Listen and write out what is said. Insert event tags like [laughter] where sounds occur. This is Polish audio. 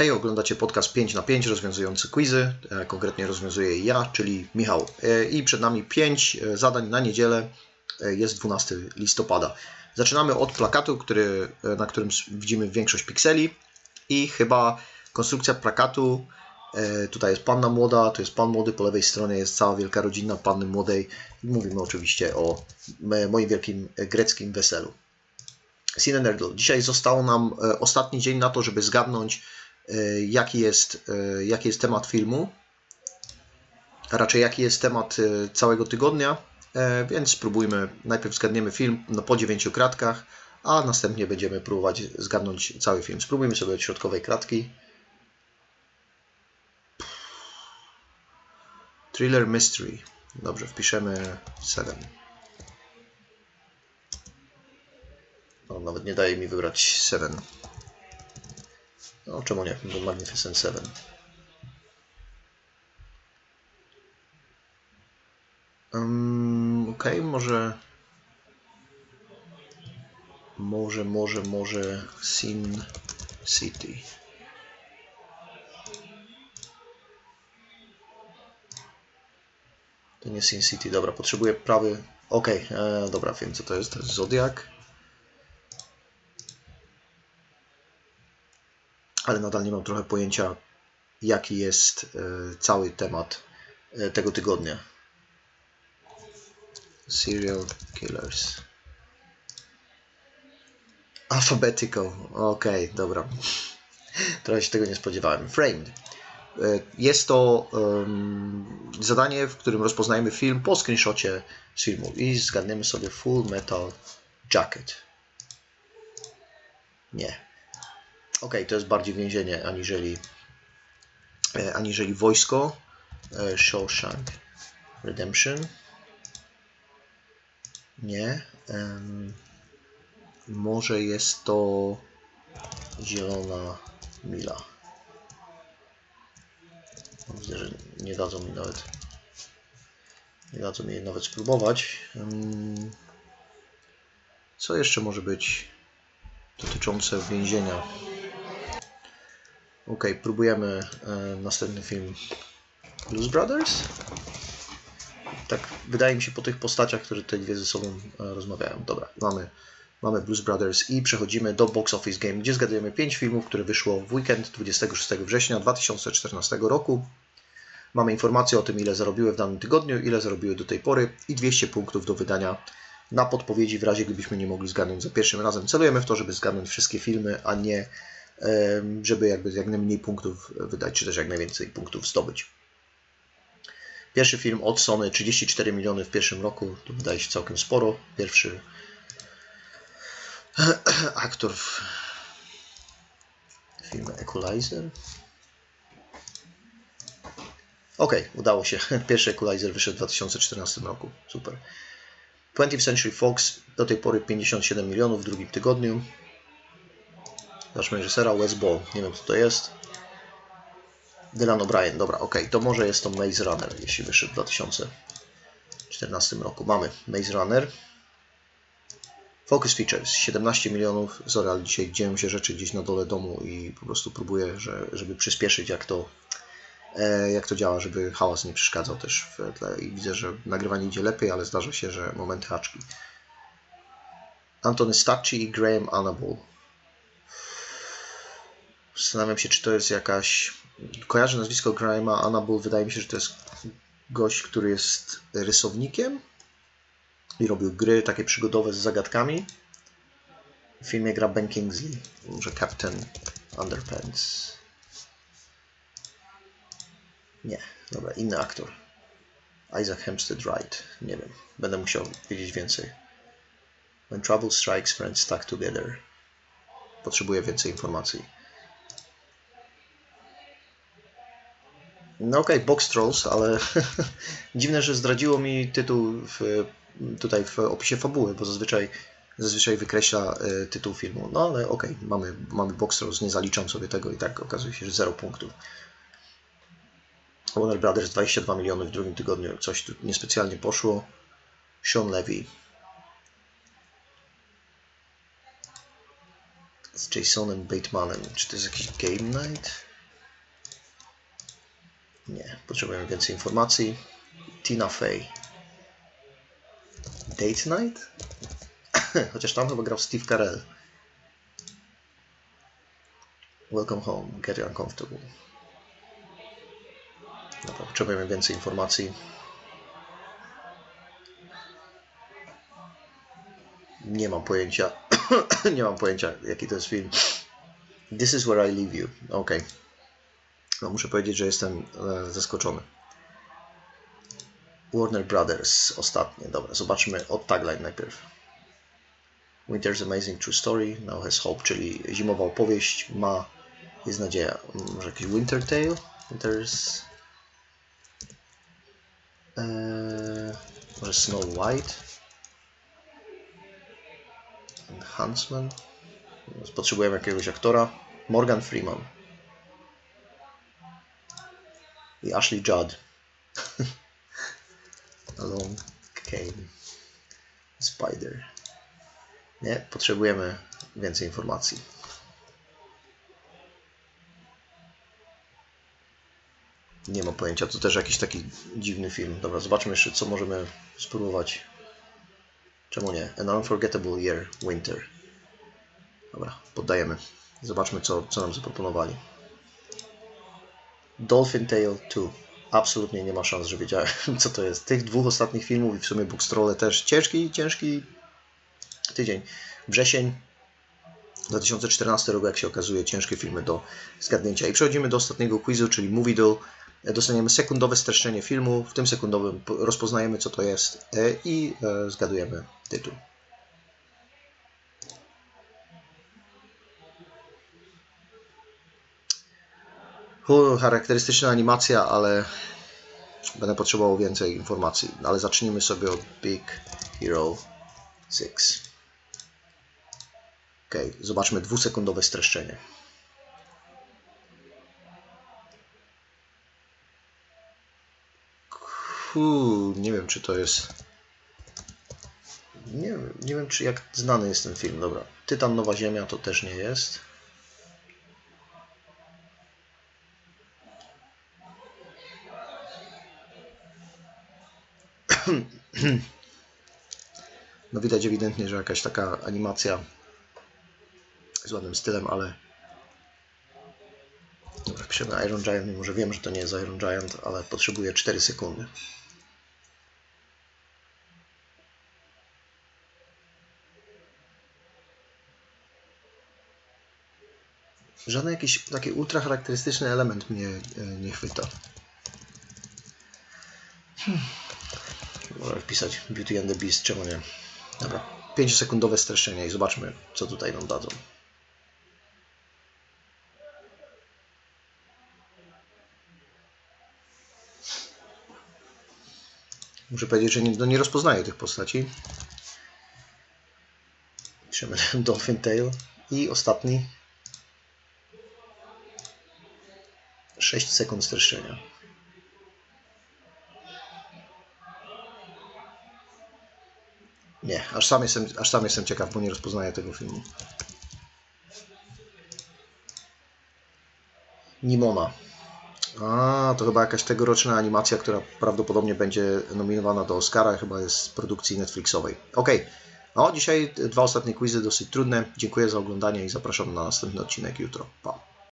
Hej, oglądacie podcast 5 na 5 rozwiązujący quizy. E, Konkretnie rozwiązuję ja, czyli Michał. E, I przed nami 5 zadań na niedzielę. E, Jest 12 listopada. Zaczynamy od plakatu, który, e, na którym widzimy większość pikseli. I chyba konstrukcja plakatu. e, Tutaj jest panna młoda, tu jest pan młody, po lewej stronie jest cała wielka rodzina panny młodej. Mówimy oczywiście o moim wielkim e, greckim weselu. Sinenerdl. Dzisiaj został nam e, ostatni dzień na to, żeby zgadnąć, e, jaki jest, e, jaki jest temat filmu, a raczej jaki jest temat e, całego tygodnia, E, więc spróbujmy, najpierw zgadniemy film no, po dziewięciu kratkach, a następnie będziemy próbować zgadnąć cały film. Spróbujmy sobie od środkowej kratki. Thriller Mystery. Dobrze, wpiszemy 7. No, nawet nie daje mi wybrać 7. No, czemu nie? Bo Magnificent 7. Um, Okej, może... Może, może, może Sin City. To nie Sin City, dobra, potrzebuję prawy... Okej, e, dobra, wiem co to jest, Zodiac. Ale nadal nie mam trochę pojęcia, jaki jest e, cały temat e, tego tygodnia. Serial Killers. Alphabetical. Okej, dobra. Trochę się tego nie spodziewałem. Framed. E, Jest to em, zadanie, w którym rozpoznajemy film po screenshocie z filmu i zgadniemy sobie Full Metal Jacket. Nie. Okej, to jest bardziej więzienie aniżeli, e, aniżeli wojsko. E, Shawshank Redemption. Nie. Em, może jest to zielona mila. Widzę, że nie dadzą mi nawet nie dadzą mi nawet spróbować. Em, Co jeszcze może być dotyczące więzienia? Ok, próbujemy e, następny film Blues Brothers. Tak, wydaje mi się po tych postaciach, które te dwie ze sobą e, rozmawiają. Dobra, mamy, mamy Blues Brothers i przechodzimy do Box Office Game, gdzie zgadujemy 5 filmów, które wyszło w weekend 26 września 2014 roku. Mamy informacje o tym, ile zarobiły w danym tygodniu, ile zarobiły do tej pory i 200 punktów do wydania na podpowiedzi w razie gdybyśmy nie mogli zgadnąć za pierwszym razem. Celujemy w to, żeby zgadnąć wszystkie filmy, a nie żeby jakby jak najmniej punktów wydać, czy też jak najwięcej punktów zdobyć. Pierwszy film od Sony 34 miliony w pierwszym roku, to wydaje się całkiem sporo. Pierwszy [clears throat] aktor w filmie Equalizer. Ok, udało się. [laughs] Pierwszy Equalizer wyszedł w 2014 roku. Super. 20th Century Fox do tej pory 57 milionów w drugim tygodniu. Zobaczmy reżysera Wes Ball. Nie wiem, co to jest. Dylan O'Brien. Dobra, ok. To może jest to Maze Runner, jeśli wyszedł w 2014 roku. Mamy Maze Runner. Focus Features. 17 milionów. Sorry, ale dzisiaj dzieją się rzeczy gdzieś na dole domu i po prostu próbuję, że, żeby przyspieszyć, jak to, e, jak to działa, żeby hałas nie przeszkadzał też w tle. I widzę, że nagrywanie idzie lepiej, ale zdarza się, że momenty haczki. Antony Stacci i Graham Annable. Zastanawiam się, czy to jest jakaś. Kojarzę nazwisko Grahama Annable. Wydaje mi się, że to jest gość, który jest rysownikiem i robił gry takie przygodowe z zagadkami. W filmie gra Ben Kingsley, może Captain Underpants. Nie, dobra, inny aktor. Isaac Hempstead Wright. Nie wiem, będę musiał wiedzieć więcej. When trouble strikes, friends stuck together. Potrzebuję więcej informacji. No okej, Box Trolls, ale [laughs] dziwne, że zdradziło mi tytuł w, tutaj w opisie fabuły, bo zazwyczaj, zazwyczaj wykreśla e, tytuł filmu. No ale okej, mamy, mamy Box Trolls, nie zaliczam sobie tego i tak okazuje się, że 0 punktów. Warner Brothers 22 miliony w drugim tygodniu, coś tu niespecjalnie poszło. Sean Levy. z Jasonem Batemanem. Czy to jest jakiś Game Night? Nie, potrzebujemy więcej informacji. Tina Fey. Date Night? [coughs] Chociaż tam chyba grał Steve Carell. Welcome home, get uncomfortable. Dobra, potrzebujemy więcej informacji. Nie mam pojęcia. [coughs] nie mam pojęcia, jaki to jest film. This is where I leave you. Ok. No, muszę powiedzieć, że jestem e, zaskoczony. Warner Brothers, ostatnie. Dobra, zobaczmy od tagline najpierw. Winter's Amazing True Story, Now Has Hope, czyli zimowa opowieść ma, jest nadzieja. Może jakiś Winter Tale? Winter's... Eee, może Snow White? Huntsman? Potrzebujemy jakiegoś aktora. Morgan Freeman. Ashley Judd. [laughs] Along came Spider. Nie, potrzebujemy więcej informacji. Nie mam pojęcia, to też jakiś taki dziwny film. Dobra, zobaczmy jeszcze, co możemy spróbować. Czemu nie? An Unforgettable Year, Winter. Dobra, poddajemy. Zobaczmy, co, co nam zaproponowali. Dolphin Tale 2. Absolutnie nie ma szans, że wiedziałem, [laughs] co to jest. Tych dwóch ostatnich filmów i w sumie Bookstrolle też ciężki, ciężki tydzień. Wrzesień 2014 roku, jak się okazuje, ciężkie filmy do zgadnięcia. I przechodzimy do ostatniego quizu, czyli Movie Doll. Dostaniemy sekundowe streszczenie filmu. W tym sekundowym po- rozpoznajemy, co to jest e, i e, zgadujemy tytuł. U, charakterystyczna animacja, ale będę potrzebował więcej informacji. Ale zacznijmy sobie od Big Hero 6. Ok, zobaczmy dwusekundowe streszczenie. Kuu, nie wiem, czy to jest. Nie, nie wiem, czy jak znany jest ten film. Dobra. Tytan Nowa Ziemia to też nie jest. No widać ewidentnie, że jakaś taka animacja z ładnym stylem, ale Dobra, piszemy Iron Giant, mimo że wiem, że to nie jest Iron Giant, ale potrzebuję 4 sekundy. Żaden jakiś taki ultra charakterystyczny element mnie e, nie chwyta. Hmm. Może wpisać Beauty and the Beast, czemu nie? Dobra, 5-sekundowe streszczenie i zobaczmy, co tutaj nam dadzą. Muszę powiedzieć, że nie, no nie rozpoznaję tych postaci. Piszemy [laughs] Dolphin Tail. I ostatni. 6 sekund streszczenia. Nie, aż sam, jestem, aż sam jestem ciekaw, bo nie rozpoznaję tego filmu. Nimona. A, to chyba jakaś tegoroczna animacja, która prawdopodobnie będzie nominowana do Oscara, chyba jest z produkcji Netflixowej. Ok, no dzisiaj dwa ostatnie quizy dosyć trudne. Dziękuję za oglądanie i zapraszam na następny odcinek jutro. Pa.